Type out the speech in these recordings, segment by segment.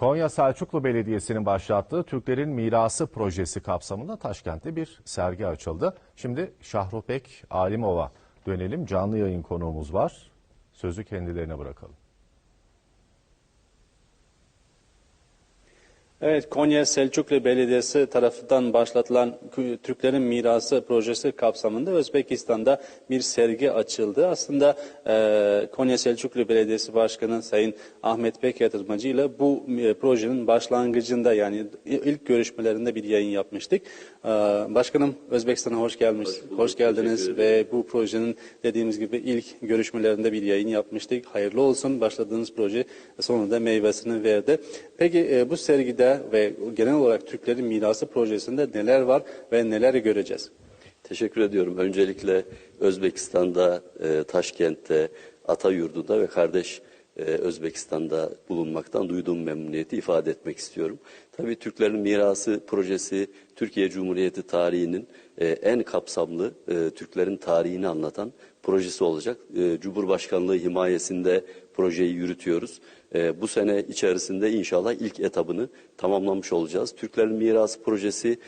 Konya Selçuklu Belediyesi'nin başlattığı Türklerin Mirası projesi kapsamında Taşkent'te bir sergi açıldı. Şimdi Şahrupek Alimova dönelim. Canlı yayın konuğumuz var. Sözü kendilerine bırakalım. Evet, Konya Selçuklu Belediyesi tarafından başlatılan Türklerin Mirası projesi kapsamında Özbekistan'da bir sergi açıldı. Aslında e, Konya Selçuklu Belediyesi Başkanı Sayın Ahmet Bek Yatırmacı ile bu e, projenin başlangıcında yani ilk görüşmelerinde bir yayın yapmıştık. E, başkanım Özbekistan'a hoş gelmiş, hoş, hoş geldiniz ve bu projenin dediğimiz gibi ilk görüşmelerinde bir yayın yapmıştık. Hayırlı olsun başladığınız proje sonunda meyvesini verdi. Peki e, bu sergide ve genel olarak Türklerin Mirası projesinde neler var ve neler göreceğiz? Teşekkür ediyorum. Öncelikle Özbekistan'da, e, Taşkent'te, Atayurdu'da ve kardeş e, Özbekistan'da bulunmaktan duyduğum memnuniyeti ifade etmek istiyorum. Tabii Türklerin Mirası projesi Türkiye Cumhuriyeti tarihinin e, en kapsamlı e, Türklerin tarihini anlatan projesi olacak. Cumhurbaşkanlığı himayesinde projeyi yürütüyoruz. Bu sene içerisinde inşallah ilk etabını tamamlamış olacağız. Türklerin Mirası projesi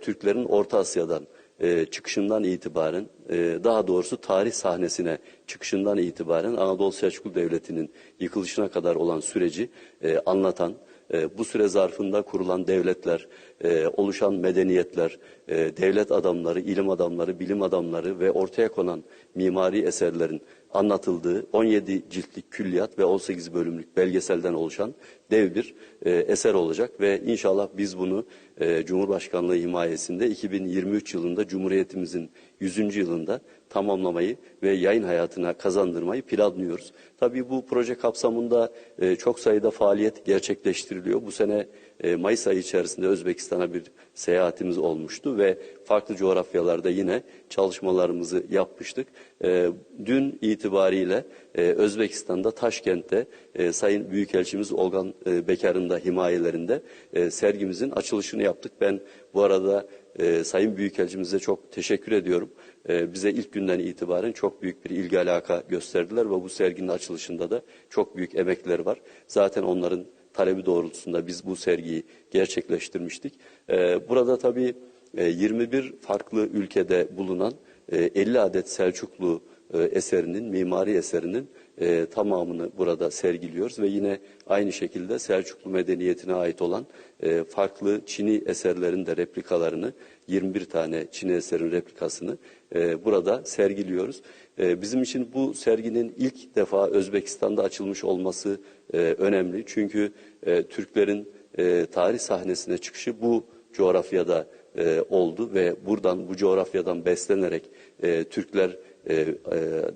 Türklerin Orta Asya'dan e, çıkışından itibaren e, daha doğrusu tarih sahnesine çıkışından itibaren Anadolu Selçuklu Devleti'nin yıkılışına kadar olan süreci e, anlatan e, bu süre zarfında kurulan devletler, e, oluşan medeniyetler, e, devlet adamları, ilim adamları, bilim adamları ve ortaya konan mimari eserlerin anlatıldığı 17 ciltlik külliyat ve 18 bölümlük belgeselden oluşan dev bir e, eser olacak ve inşallah biz bunu e, Cumhurbaşkanlığı himayesinde 2023 yılında Cumhuriyetimizin 100. yılında tamamlamayı ve yayın hayatına kazandırmayı planlıyoruz. Tabii bu proje kapsamında e, çok sayıda faaliyet gerçekleştiriliyor. Bu sene e, Mayıs ayı içerisinde Özbekistan'a bir seyahatimiz olmuştu ve farklı coğrafyalarda yine çalışmalarımızı yapmıştık. E, dün itibariyle e, Özbekistan'da Taşkent'te Sayın Büyükelçimiz Olgan e, Bekar'ın da himayelerinde sergimizin açılışını yaptık. Ben bu arada e, Sayın Büyükelçimize çok teşekkür ediyorum. Bize ilk günden itibaren çok büyük bir ilgi alaka gösterdiler ve bu serginin açılışında da çok büyük emekleri var. Zaten onların talebi doğrultusunda biz bu sergiyi gerçekleştirmiştik. E, burada tabii e, 21 farklı ülkede bulunan e, 50 adet Selçuklu e, eserinin, mimari eserinin e, tamamını burada sergiliyoruz ve yine aynı şekilde Selçuklu medeniyetine ait olan e, farklı Çini eserlerin de replikalarını 21 tane Çini eserin replikasını e, burada sergiliyoruz. E, bizim için bu serginin ilk defa Özbekistan'da açılmış olması e, önemli. Çünkü e, Türklerin e, tarih sahnesine çıkışı bu coğrafyada e, oldu ve buradan bu coğrafyadan beslenerek e, Türkler e, e,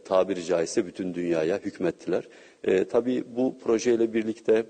tabiri caizse bütün dünyaya hükmettiler. E, tabii bu projeyle birlikte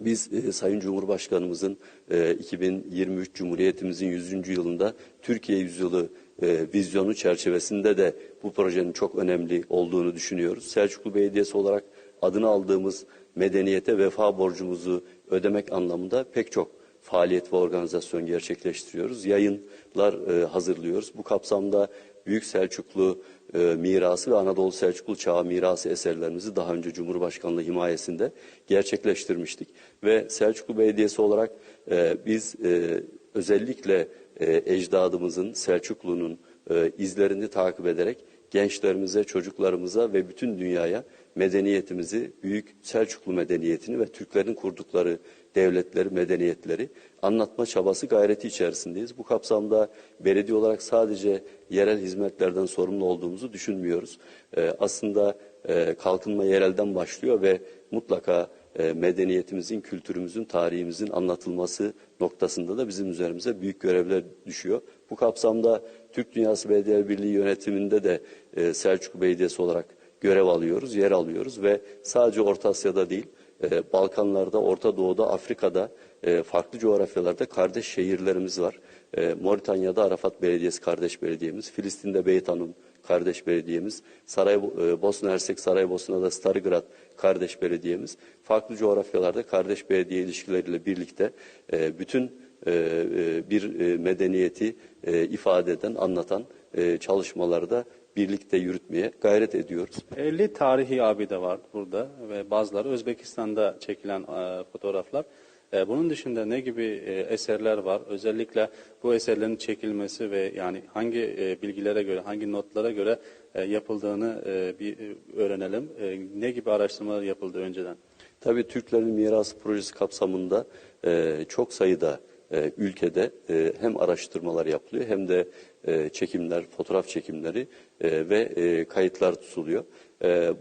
biz e, Sayın Cumhurbaşkanımızın e, 2023 Cumhuriyetimizin 100. yılında Türkiye Yüzyılı e, vizyonu çerçevesinde de bu projenin çok önemli olduğunu düşünüyoruz. Selçuklu Belediyesi olarak adını aldığımız medeniyete vefa borcumuzu ödemek anlamında pek çok faaliyet ve organizasyon gerçekleştiriyoruz. Yayınlar e, hazırlıyoruz. Bu kapsamda Büyük Selçuklu e, mirası ve Anadolu Selçuklu çağı mirası eserlerimizi daha önce Cumhurbaşkanlığı himayesinde gerçekleştirmiştik. Ve Selçuklu Belediyesi olarak e, biz e, özellikle e, ecdadımızın, Selçuklu'nun e, izlerini takip ederek gençlerimize, çocuklarımıza ve bütün dünyaya medeniyetimizi, büyük Selçuklu medeniyetini ve Türklerin kurdukları devletleri, medeniyetleri anlatma çabası gayreti içerisindeyiz. Bu kapsamda belediye olarak sadece yerel hizmetlerden sorumlu olduğumuzu düşünmüyoruz. Ee, aslında e, kalkınma yerelden başlıyor ve mutlaka e, medeniyetimizin, kültürümüzün, tarihimizin anlatılması noktasında da bizim üzerimize büyük görevler düşüyor. Bu kapsamda Türk Dünyası Belediye Birliği yönetiminde de e, Selçuklu Belediyesi olarak görev alıyoruz, yer alıyoruz ve sadece Orta Asya'da değil, e, Balkanlarda, Orta Doğu'da, Afrika'da, e, farklı coğrafyalarda kardeş şehirlerimiz var. E, Moritanya'da Arafat Belediyesi kardeş belediyemiz, Filistin'de Beytanun kardeş belediyemiz, Saray, e, Bosna Hersek Saraybosna'da Starigrad kardeş belediyemiz, farklı coğrafyalarda kardeş belediye ilişkileriyle birlikte e, bütün e, e, bir e, medeniyeti e, ifade eden, anlatan e, çalışmalarda birlikte yürütmeye gayret ediyoruz. 50 tarihi abide var burada ve bazıları Özbekistan'da çekilen e, fotoğraflar. E, bunun dışında ne gibi e, eserler var? Özellikle bu eserlerin çekilmesi ve yani hangi e, bilgilere göre, hangi notlara göre e, yapıldığını e, bir öğrenelim. E, ne gibi araştırmalar yapıldı önceden? Tabii Türklerin Mirası Projesi kapsamında e, çok sayıda e, ülkede e, hem araştırmalar yapılıyor hem de e, çekimler, fotoğraf çekimleri ve kayıtlar tutuluyor.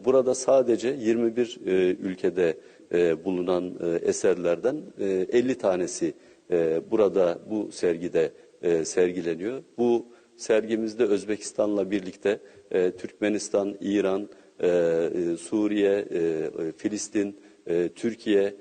Burada sadece 21 e, ülkede bulunan eserlerden e, 50 tanesi burada bu sergide sergileniyor. Bu sergimizde Özbekistan'la birlikte Türkmenistan, İran, Suriye, Filistin, Türkiye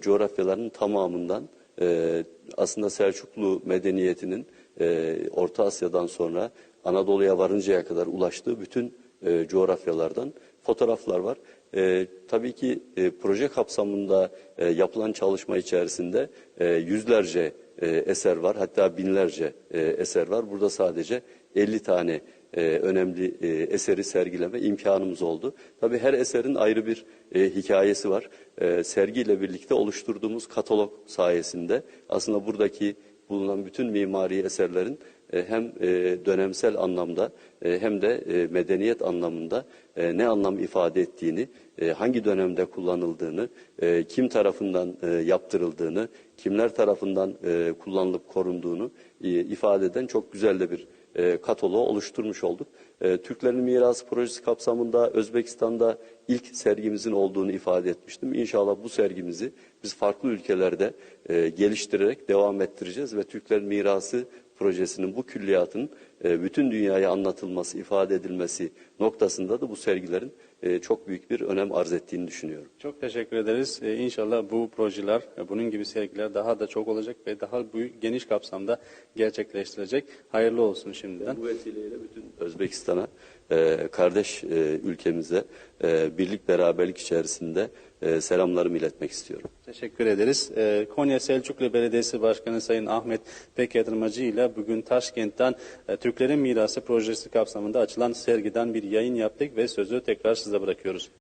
coğrafyalarının tamamından e, aslında Selçuklu medeniyetinin e, Orta Asya'dan sonra Anadolu'ya varıncaya kadar ulaştığı bütün e, coğrafyalardan fotoğraflar var. E, tabii ki e, proje kapsamında e, yapılan çalışma içerisinde e, yüzlerce e, eser var hatta binlerce e, eser var. Burada sadece 50 tane e, önemli e, eseri sergileme imkanımız oldu. Tabii her eserin ayrı bir e, hikayesi var. E, sergiyle birlikte oluşturduğumuz katalog sayesinde aslında buradaki bulunan bütün mimari eserlerin e, hem e, dönemsel anlamda e, hem de medeniyet anlamında ne anlam ifade ettiğini, hangi dönemde kullanıldığını, kim tarafından yaptırıldığını, kimler tarafından kullanılıp korunduğunu ifade eden çok güzel de bir e, kataloğu oluşturmuş olduk. E, Türklerin Mirası Projesi kapsamında Özbekistan'da ilk sergimizin olduğunu ifade etmiştim. İnşallah bu sergimizi biz farklı ülkelerde e, geliştirerek devam ettireceğiz ve Türklerin Mirası projesinin bu külliyatın e, bütün dünyaya anlatılması, ifade edilmesi noktasında da bu sergilerin çok büyük bir önem arz ettiğini düşünüyorum. Çok teşekkür ederiz. Ee, inşallah bu projeler, e, bunun gibi sergiler daha da çok olacak ve daha büyük, geniş kapsamda gerçekleştirecek. Hayırlı olsun şimdiden. Bu vesileyle bütün Özbekistan'a, e, kardeş e, ülkemize e, birlik beraberlik içerisinde e, selamlarımı iletmek istiyorum. Teşekkür ederiz. Konya Selçuklu Belediyesi Başkanı Sayın Ahmet Pekyatırmacı ile bugün Taşkent'ten e, Türklerin Mirası projesi kapsamında açılan sergiden bir yayın yaptık ve sözü tekrar size bırakıyoruz.